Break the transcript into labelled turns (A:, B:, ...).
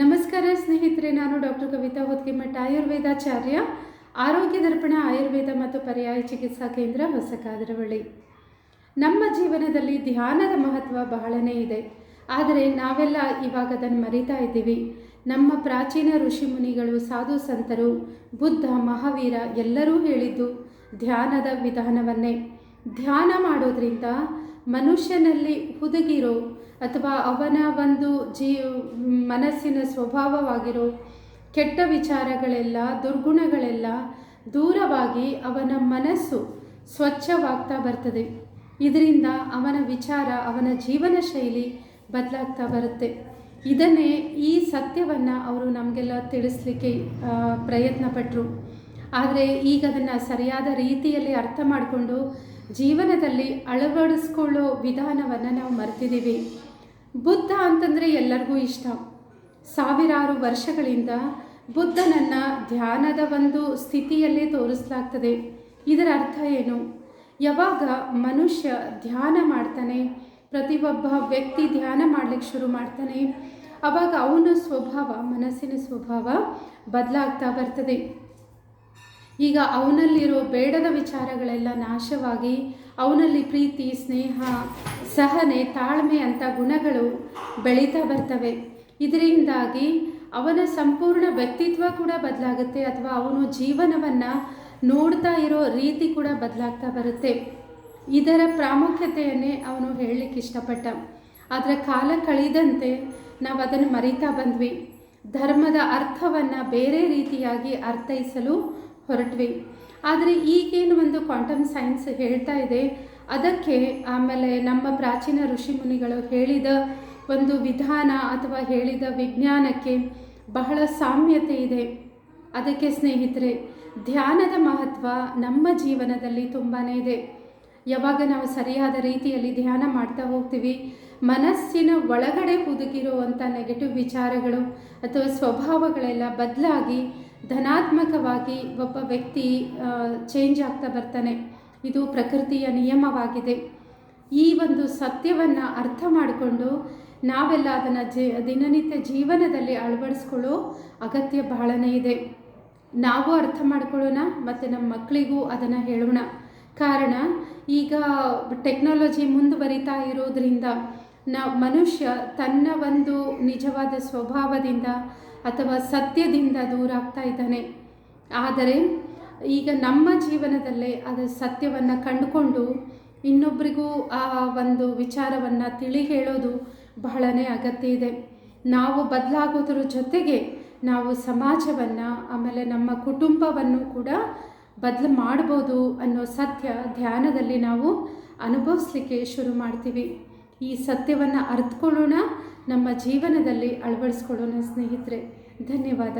A: ನಮಸ್ಕಾರ ಸ್ನೇಹಿತರೆ, ನಾನು ಡಾಕ್ಟರ್ ಕವಿತಾ ಹೊತ್ಕಿಮಠ ಆಯುರ್ವೇದಾಚಾರ್ಯ, ಆರೋಗ್ಯ ದರ್ಪಣ, ಆಯುರ್ವೇದ ಮತ್ತು ಪರ್ಯಾಯ ಚಿಕಿತ್ಸಾ ಕೇಂದ್ರ ಹೊಸಕಾದರವಳ್ಳಿ. ನಮ್ಮ ಜೀವನದಲ್ಲಿ ಧ್ಯಾನದ ಮಹತ್ವ ಬಹಳನೇ ಇದೆ. ಆದರೆ ನಾವೆಲ್ಲ ಇವಾಗ ಅದನ್ನು ಮರಿತಾ ಇದ್ದೀವಿ. ನಮ್ಮ ಪ್ರಾಚೀನ ಋಷಿ ಮುನಿಗಳು, ಸಾಧು ಸಂತರು, ಬುದ್ಧ, ಮಹಾವೀರ ಎಲ್ಲರೂ ಹೇಳಿದ್ದು ಧ್ಯಾನದ ವಿಧಾನವನ್ನೇ. ಧ್ಯಾನ ಮಾಡೋದ್ರಿಂದ ಮನುಷ್ಯನಲ್ಲಿ ಹುದುಗಿರೋ ಅಥವಾ ಅವನ ಒಂದು ಜೀ, ಮನಸ್ಸಿನ ಸ್ವಭಾವವಾಗಿರೋ ಕೆಟ್ಟ ವಿಚಾರಗಳೆಲ್ಲ, ದುರ್ಗುಣಗಳೆಲ್ಲ ದೂರವಾಗಿ ಅವನ ಮನಸ್ಸು ಸ್ವಚ್ಛವಾಗ್ತಾ ಬರ್ತದೆ. ಇದರಿಂದ ಅವನ ವಿಚಾರ, ಅವನ ಜೀವನ ಶೈಲಿ ಬದಲಾಗ್ತಾ ಬರುತ್ತೆ. ಇದನ್ನೇ ಈ ಸತ್ಯವನ್ನು ಅವರು ನಮಗೆಲ್ಲ ತಿಳಿಸ್ಲಿಕ್ಕೆ ಪ್ರಯತ್ನಪಟ್ಟರು ಪ್ರಯತ್ನ ಪಟ್ಟರು ಆದರೆ ಈಗ ಅದನ್ನು ಸರಿಯಾದ ರೀತಿಯಲ್ಲಿ ಅರ್ಥ ಮಾಡಿಕೊಂಡು ಜೀವನದಲ್ಲಿ ಅಳವಡಿಸ್ಕೊಳ್ಳೋ ವಿಧಾನವನ್ನು ನಾವು ಮರೆತಿದ್ದೀವಿ. ಬುದ್ಧ ಅಂತಂದರೆ ಎಲ್ಲರಿಗೂ ಇಷ್ಟ. ಸಾವಿರಾರು ವರ್ಷಗಳಿಂದ ಬುದ್ಧನನ್ನು ಧ್ಯಾನದ ಒಂದು ಸ್ಥಿತಿಯಲ್ಲೇ ತೋರಿಸಲಾಗ್ತದೆ. ಇದರ ಅರ್ಥ ಏನು? ಯಾವಾಗ ಮನುಷ್ಯ ಧ್ಯಾನ ಮಾಡ್ತಾನೆ, ಪ್ರತಿಯೊಬ್ಬ ವ್ಯಕ್ತಿ ಧ್ಯಾನ ಮಾಡಲಿಕ್ಕೆ ಶುರು ಮಾಡ್ತಾನೆ ಆವಾಗ ಅವನ ಸ್ವಭಾವ, ಮನಸ್ಸಿನ ಸ್ವಭಾವ ಬದಲಾಗ್ತಾ ಬರ್ತದೆ. ಈಗ ಅವನಲ್ಲಿರೋ ಬೇಡದ ವಿಚಾರಗಳೆಲ್ಲ ನಾಶವಾಗಿ, ಅವನಲ್ಲಿ ಪ್ರೀತಿ, ಸ್ನೇಹ, ಸಹನೆ, ತಾಳ್ಮೆ ಅಂತ ಗುಣಗಳು ಬೆಳೀತಾ ಬರ್ತವೆ. ಇದರಿಂದಾಗಿ ಅವನ ಸಂಪೂರ್ಣ ವ್ಯಕ್ತಿತ್ವ ಕೂಡ ಬದಲಾಗುತ್ತೆ ಅಥವಾ ಅವನು ಜೀವನವನ್ನು ನೋಡ್ತಾ ಇರೋ ರೀತಿ ಕೂಡ ಬದಲಾಗ್ತಾ ಬರುತ್ತೆ. ಇದರ ಪ್ರಾಮುಖ್ಯತೆಯನ್ನೇ ಅವನು ಹೇಳಲಿಕ್ಕೆ ಇಷ್ಟಪಟ್ಟ. ಆದರೆ ಕಾಲ ಕಳೆದಂತೆ ನಾವು ಅದನ್ನು ಮರಿತಾ ಬಂದ್ವಿ. ಧರ್ಮದ ಅರ್ಥವನ್ನು ಬೇರೆ ರೀತಿಯಾಗಿ ಅರ್ಥೈಸಲು ಹೊರಟ್ವಿ. ಆದರೆ ಈಗೇನು ಒಂದು ಕ್ವಾಂಟಮ್ ಸೈನ್ಸ್ ಹೇಳ್ತಾ ಇದೆ, ಅದಕ್ಕೆ ಆಮೇಲೆ ನಮ್ಮ ಪ್ರಾಚೀನ ಋಷಿಮುನಿಗಳು ಹೇಳಿದ ಒಂದು ವಿಧಾನ ಅಥವಾ ಹೇಳಿದ ವಿಜ್ಞಾನಕ್ಕೆ ಬಹಳ ಸಾಮ್ಯತೆ ಇದೆ. ಅದಕ್ಕೆ ಸ್ನೇಹಿತರೆ, ಧ್ಯಾನದ ಮಹತ್ವ ನಮ್ಮ ಜೀವನದಲ್ಲಿ ತುಂಬಾ ಇದೆ. ಯಾವಾಗ ನಾವು ಸರಿಯಾದ ರೀತಿಯಲ್ಲಿ ಧ್ಯಾನ ಮಾಡ್ತಾ ಹೋಗ್ತೀವಿ, ಮನಸ್ಸಿನ ಒಳಗಡೆ ಹುದುಗಿರುವಂಥ ನೆಗೆಟಿವ್ ವಿಚಾರಗಳು ಅಥವಾ ಸ್ವಭಾವಗಳೆಲ್ಲ ಬದಲಾಗಿ ಧನಾತ್ಮಕವಾಗಿ ಒಬ್ಬ ವ್ಯಕ್ತಿ ಚೇಂಜ್ ಆಗ್ತಾ ಬರ್ತಾನೆ. ಇದು ಪ್ರಕೃತಿಯ ನಿಯಮವಾಗಿದೆ. ಈ ಒಂದು ಸತ್ಯವನ್ನು ಅರ್ಥ ಮಾಡಿಕೊಂಡು ನಾವೆಲ್ಲ ಅದನ್ನು ಜೀ, ದಿನನಿತ್ಯ ಜೀವನದಲ್ಲಿ ಅಳವಡಿಸ್ಕೊಳ್ಳೋ ಅಗತ್ಯ ಬಹಳನೇ ಇದೆ. ನಾವು ಅರ್ಥ ಮಾಡ್ಕೊಳ್ಳೋಣ ಮತ್ತು ನಮ್ಮ ಮಕ್ಕಳಿಗೂ ಅದನ್ನು ಹೇಳೋಣ. ಕಾರಣ, ಈಗ ಟೆಕ್ನಾಲಜಿ ಮುಂದುವರಿತಾ ಇರೋದರಿಂದ ನಾವು ಮನುಷ್ಯ ತನ್ನ ಒಂದು ನಿಜವಾದ ಸ್ವಭಾವದಿಂದ ಅಥವಾ ಸತ್ಯದಿಂದ ದೂರ ಆಗ್ತಾ ಇದ್ದಾನೆ. ಆದರೆ ಈಗ ನಮ್ಮ ಜೀವನದಲ್ಲೇ ಅದರ ಸತ್ಯವನ್ನು ಕಂಡುಕೊಂಡು ಇನ್ನೊಬ್ಬರಿಗೂ ಆ ಒಂದು ವಿಚಾರವನ್ನು ತಿಳಿ ಹೇಳೋದು ಬಹಳನೇ ಅಗತ್ಯ ಇದೆ. ನಾವು ಬದಲಾಗೋದ್ರ ಜೊತೆಗೆ ನಾವು ಸಮಾಜವನ್ನು, ಆಮೇಲೆ ನಮ್ಮ ಕುಟುಂಬವನ್ನು ಕೂಡ ಬದಲು ಮಾಡ್ಬೋದು ಅನ್ನೋ ಸತ್ಯ ಧ್ಯಾನದಲ್ಲಿ ನಾವು ಅನುಭವಿಸ್ಲಿಕ್ಕೆ ಶುರು ಮಾಡ್ತೀವಿ. ಈ ಸತ್ಯವನ್ನು ಅರ್ಥಕೊಳ್ಳೋಣ ನಮ್ಮ ಜೀವನದಲ್ಲಿ ಅಳವಡಿಸ್ಕೊಳ್ಳೋಣ ಸ್ನೇಹಿತರೆ ಧನ್ಯವಾದ.